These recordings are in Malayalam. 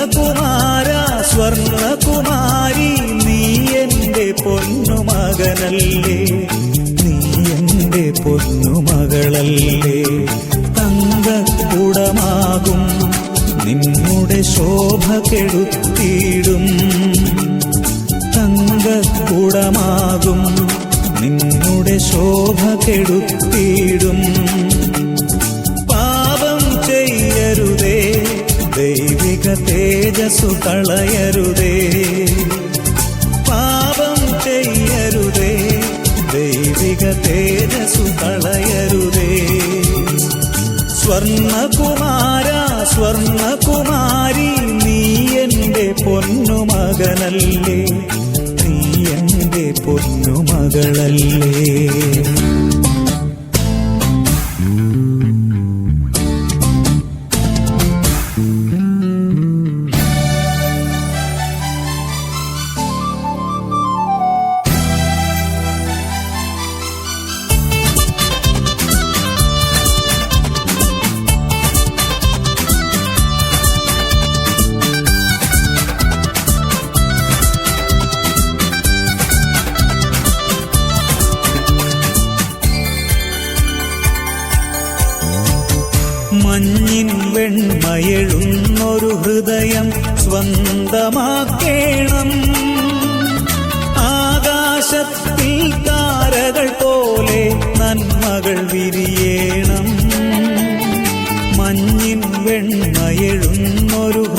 സ്വർണകുമാര സ്വർണകുമാരി നീ എന്റെ പൊന്നുമകനല്ലേ? നീ എന്റെ പൊന്നുമകളല്ലേ? തങ്കക്കുടമാകും നിന്നുടെ ശോഭ കെടുത്തിയിടും. തങ്കക്കുടമാകും നിന്നുടെ ശോഭ കെടുത്തിയിടും. തേജസ്സു കളയരുതേ പാപം ചെയ്യരുതേ. ദൈവിക തേജസ്സു കളയരുതേ സ്വർണകുമാര സ്വർണകുമാരി നീ എന്റെ പൊന്നുമകനല്ലേ. നീ എന്റെ പൊന്നുമകളല്ലേ.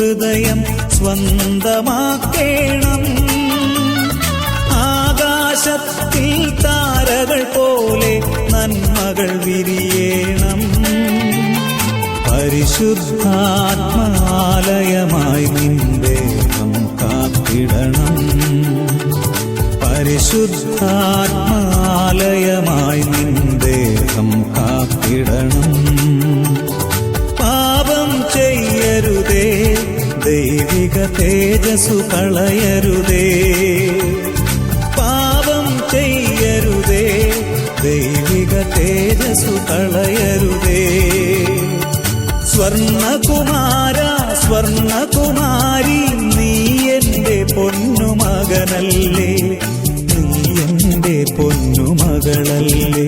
ഹൃദയം സ്വന്തമാക്കേണം. ആകാശത്തിൽ താരകൾ പോലെ നന്മകൾ വിരിയേണം. പരിശുദ്ധാത്മാലയമായി നിന്റെ കാത്തിടണം. പരിശുദ്ധാത്മാലയമായി നിന്ദേഹം കാത്തിടണം. ദൈവിക തേജസ്സു കളയരുതേ. പാപം ചെയ്യരുതേ. ദൈവിക തേജസ്സു കളയരുതേ. സ്വർണകുമാര സ്വർണകുമാരി നീ എന്റെ പൊന്നുമകനല്ലേ. നീ എന്റെ പൊന്നുമകളല്ലേ.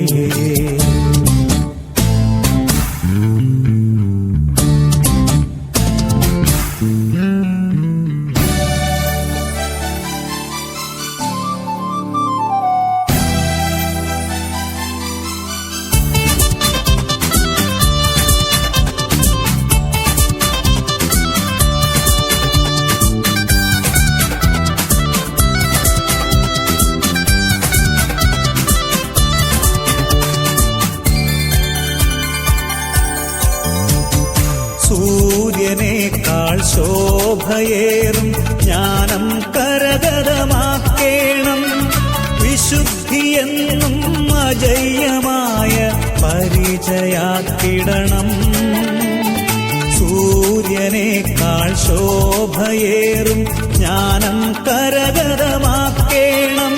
ശോഭയേറും ജ്ഞാനം കരകതമാക്കേണം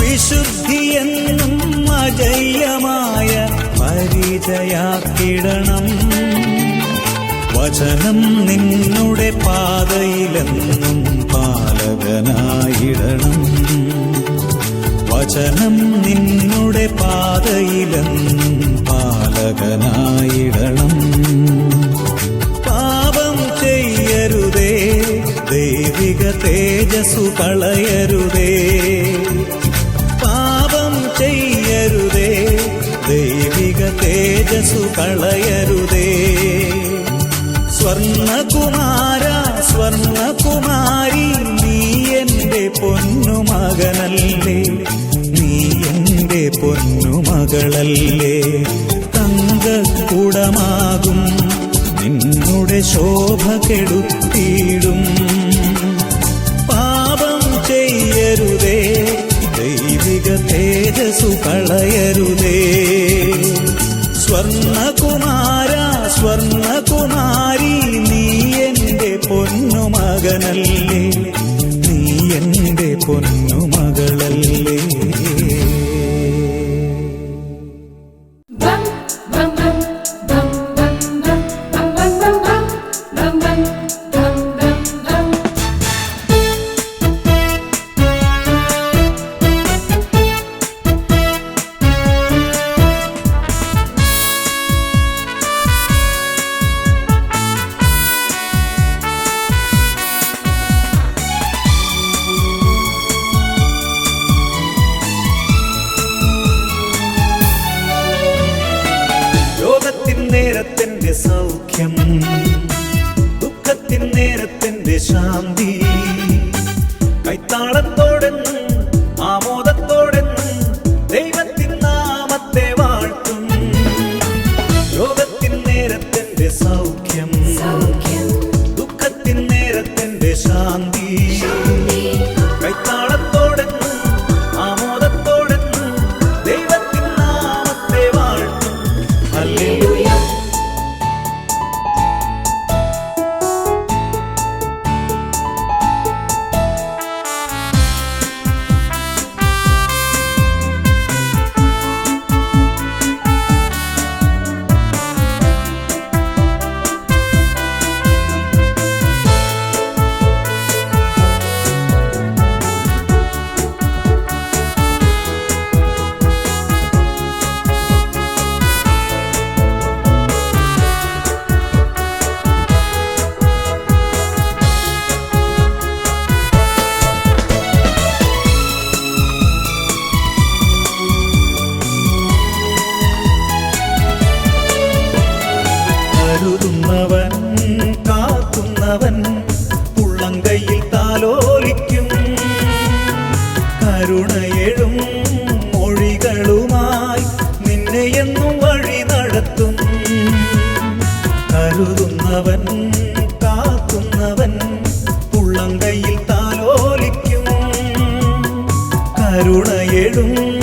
വിശുദ്ധിയെന്നും അജയ്യമായ പരിചയാക്കിടണം. വചനം നിന്നുടെ പാതയിലെന്നും പാലകനായിടണം. വചനം നിന്നുടെ പാതയിലെന്നും പാലകനായിടണം. ദൈവിക തേജസ്സു കളയരുതേ. പാപം ചെയ്യരുതേ. ദൈവിക തേജസ്സു കളയരുതേ. സ്വർണകുമാര സ്വർണകുമാരി നീ എന്റെ പൊന്നുമകനല്ലേ. നീ എന്റെ പൊന്നുമകളല്ലേ. തങ്കക്കുടമാകും നിന്നുടെ ശോഭ കെടുത്തിയിടും തേജസ്സു കളയരുതേ. സ്വർണകുമാര സ്വർണകുമാരി നീ എന്റെ പൊന്നുമകനല്ലേ നീ എന്റെ പൊന്നുമകളല്ലേ கேளும்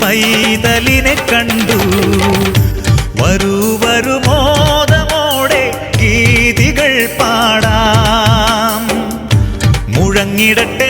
പൈതലിനെ കണ്ടു വരൂ വരു മോദമോടെ ഗീതികൾ പാടാം മുഴങ്ങിടട്ടെ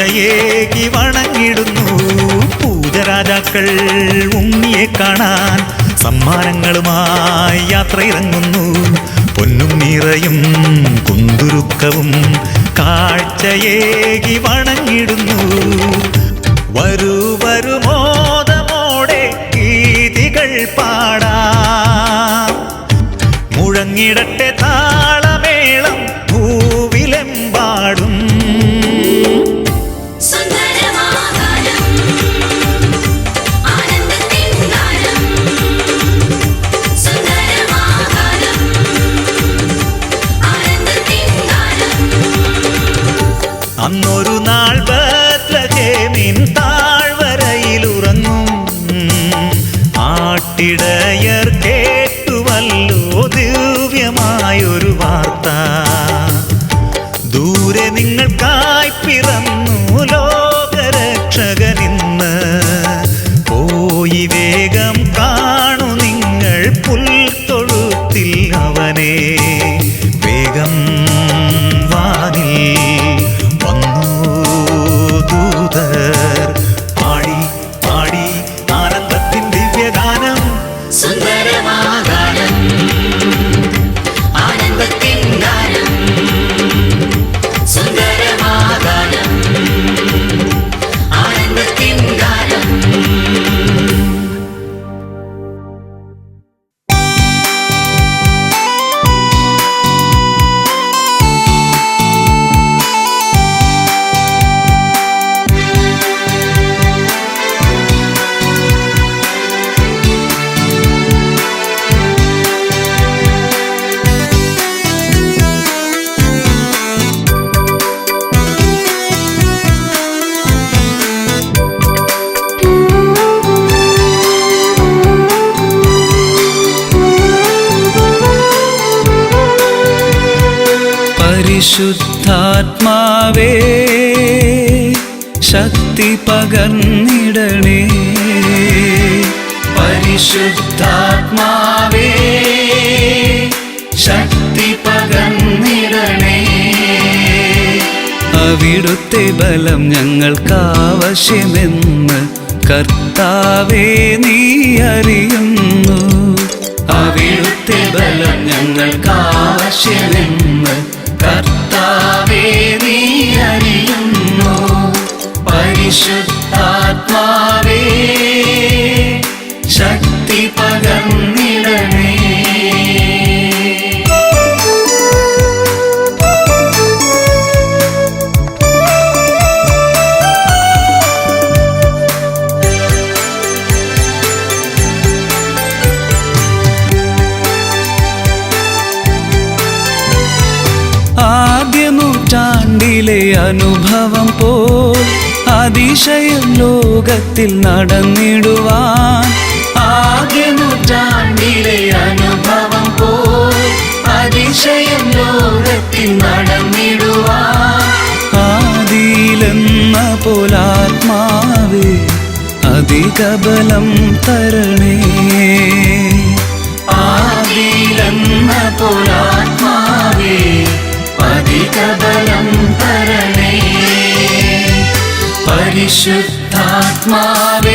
പൂജയേകി വണങ്ങിടുന്നു. പൂജരാജാക്കൾ ഉണ്ണിയെ കാണാൻ സമ്മാനങ്ങളുമായി യാത്രയിറങ്ങുന്നു. പൊന്നും നിറയും കുന്തുരുക്കവും കാഴ്ചയേകി വണങ്ങിടുന്നു. വരൂ വരുമോദമോടെ ഗീതികൾ പാടാം. മുഴങ്ങിടട്ടെ പരിശുദ്ധാത്മാവേ ശക്തി പകർന്നിടണേ. പരിശുദ്ധാത്മാവേ ശക്തി പകർന്നിടണേ. അവിടുത്തെ ബലം ഞങ്ങൾക്കാവശ്യമെന്ന് കർത്താവേ നീ അറിയുന്നു. അവിടുത്തെ ബലം ഞങ്ങൾക്കാവശ്യമെന്ന് ലോകത്തിൽ നടന്നിടുവാൻ. ആകെ നൂറ്റാണ്ടിലെ അനുഭവം പോൽ അതിശയം ലോകത്തിൽ നടന്നിടുവാൻ. ആദിയിലെന്ന പോലാത്മാവേ അധികബലം തരണേ. ആദിയിലെന്ന പോലാത്മാവേ അധികബലം തരണേ. പരിശുദ്ധാത്മാവേ ശക്തി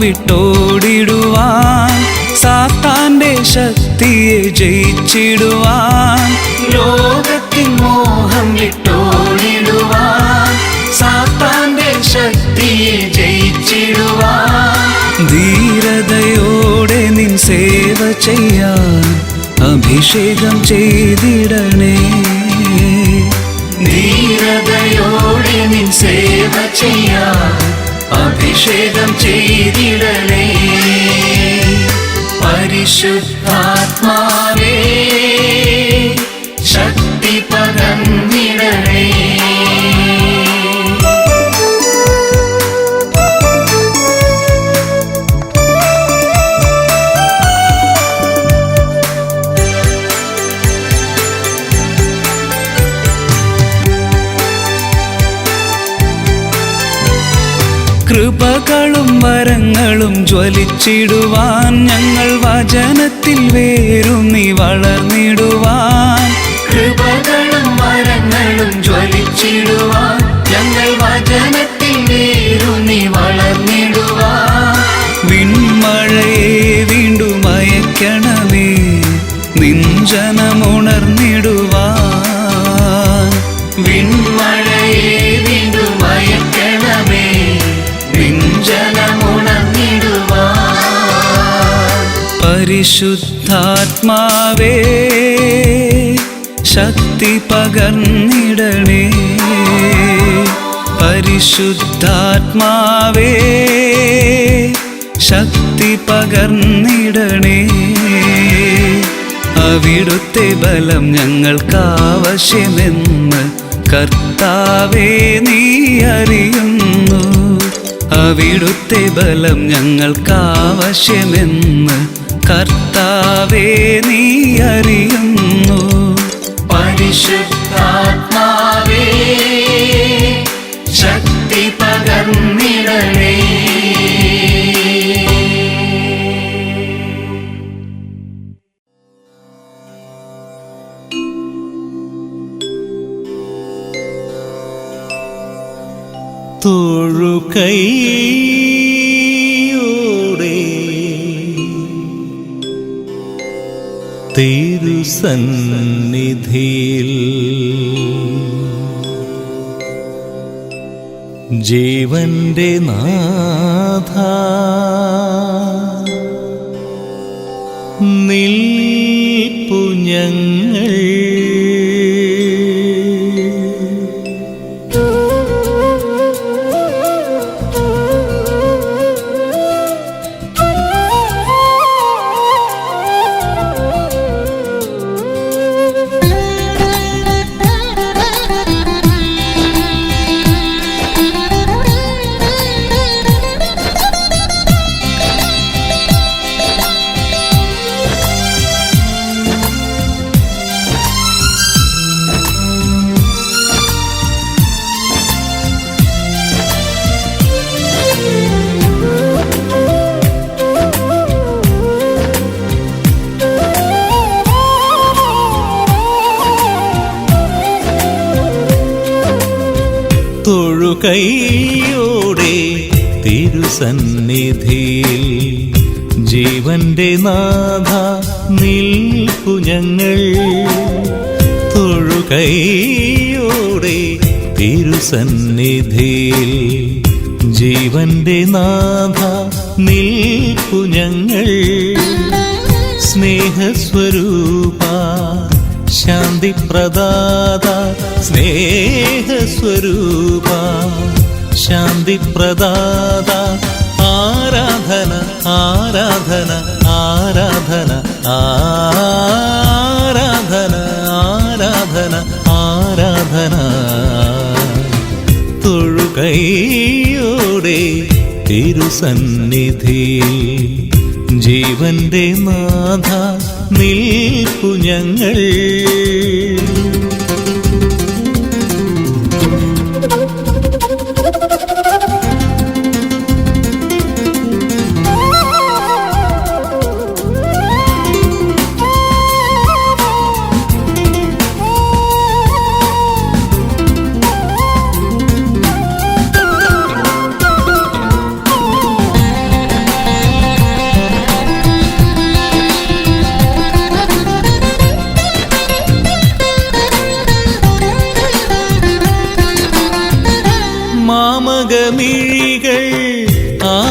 വിട്ടോടിടുവാൻ സാത്താന്റെ ശക്തിയെ ജയിച്ചിടുവാൻ ലോകത്തിൻ മോഹം വിട്ടോടിടുവാൻ സാത്താന്റെ ശക്തിയെ ജയിച്ചിടുവാൻ. ധീരതയോടെ നിൻ സേവ ചെയ്യാൻ അഭിഷേകം ചെയ്തിടണേ. ധീരതയോടെ നിൻ സേവ ചെയ്യാൻ അഭിഷേകം ചെയ്തിടണേ. പരിശുദ്ധാത്മാവേ കൃപകളും വരങ്ങളും ജ്വലിച്ചിടുവാൻ ഞങ്ങൾ വചനത്തിൽ വേരുന്നി വളർന്നിടുവാൻ. കൃപകളും വരങ്ങളും ജ്വലിച്ചിടുവാൻ ഞങ്ങൾ വചനത്തിൽ വേരുന്നി വളർന്നിടുവാൻ. വിൺമഴയെ വീണ്ടും അയക്കണമേ നിഞ്ചനമുണർന്നിടുവാൻ പരിശുദ്ധാത്മാവേ ശക്തി പകർന്നിടണേ. പരിശുദ്ധാത്മാവേ ശക്തി പകർന്നിടണേ. അവിടുത്തെ ബലം ഞങ്ങൾക്കാവശ്യമെന്ന് കർത്താവേ നീ അറിയുന്നു. അവിടുത്തെ ബലം ഞങ്ങൾക്കാവശ്യമെന്ന് കർത്താവേ നീ അറിയുന്നു. പരിശുദ്ധാത്മാവേ ശക്തി പകർന്നിടണേ. തൊഴുകൈയോടെ തിരുസന്നിധിയിൽ ജീവന്റെ നാഥ നിൽപ്പു ഞങ്ങൾ തൊഴുകൈയോടെ തിരുസന്നിധിയിൽ ജീവന്റെ നാഥ നിൽപ്പു ഞങ്ങൾ. തൊഴുകൈയോടെ തിരുസന്നിധിയിൽ ജീവന്റെ നാഥ നിൽപ്പു ഞങ്ങൾ. സ്നേഹസ്വരൂപ ശാന്തി പ്രദാത സ്നേഹസ്വരൂപ. ശാന്തി പ്രദാത ആരാധന ആരാധന ആരാധന ആരാധന ആരാധന ആരാധന. തൊഴുകൈയോടെ തിരുസന്നിധി ജീവന്റെ നാഥ നിൽപ്പു ഞങ്ങൾ.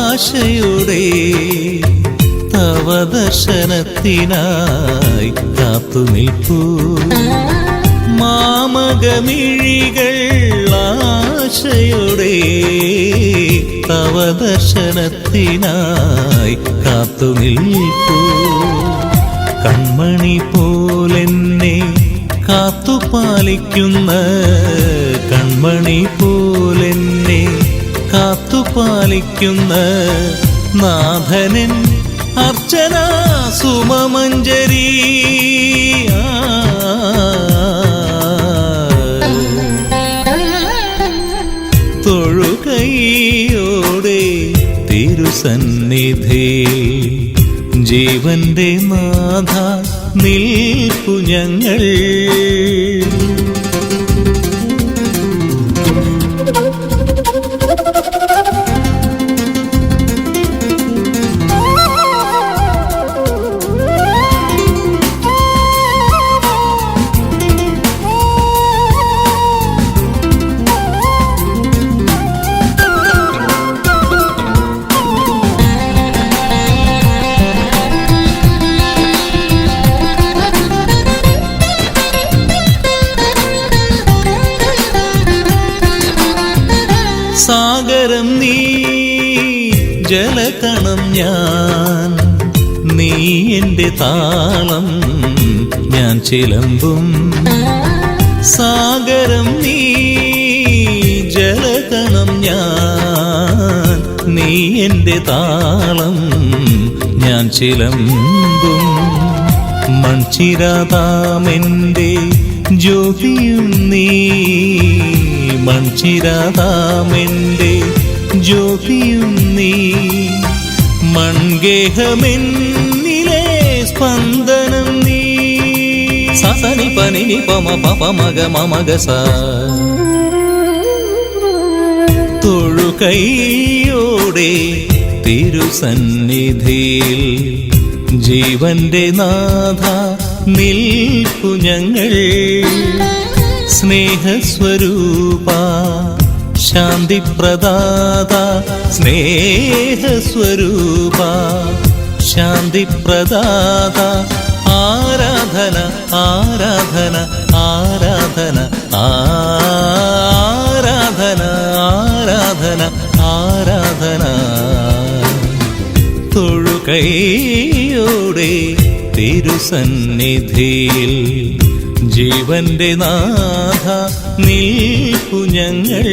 ആശയുടെ തവദർശനത്തിനായി കാത്തു നിൽപ്പൂ. മാമകമിഴികൾ ആശയുടെ തവദർശനത്തിനായി കാത്തു നിൽപ്പൂ. കൺമണി പോലെന്നെ കാത്തുപാലിക്കുന്ന കൺമണി പോലെന്നെ കാത്തുപാലിക്കുന്ന നാഥനൻ അർച്ചന സുമമഞ്ജരി. തൊഴുകൈയോടെ തിരുസന്നിധി. ജീവന്റെ നാഥ നിൽപ്പു ഞങ്ങൾ. ചിലമ്പും സാഗരം നീ ജലകണം ഞാൻ. നീ എന്റെ താളം ഞാൻ ചിലമ്പും. മൺചിരാതാമെന്റെ ജ്യോതിയും നീ. മൺചിരാതാമെന്റെ ജ്യോതിയും നീ. മൺഗേഹമെന്നിലെ സ്പന്ദ പനിനി പമ പപ മഗ മമഗ സ തൊഴുകൈയോടെ തിരുസന്നിധിയിൽ ജീവന്റെ നാഥ നിൽപ്പു ഞങ്ങൾ. സ്നേഹസ്വരൂപ ശാന്തിപ്രദാത സ്നേഹസ്വരൂപ ശാന്തിപ്രദാത ആരാധന ആരാധന ആരാധന ആരാധന ആരാധന ആരാധന. തൊഴുകൈയോടെ തിരുസന്നിധിയിൽ ജീവന്റെ നാഥ നിൽപ്പു ഞങ്ങൾ.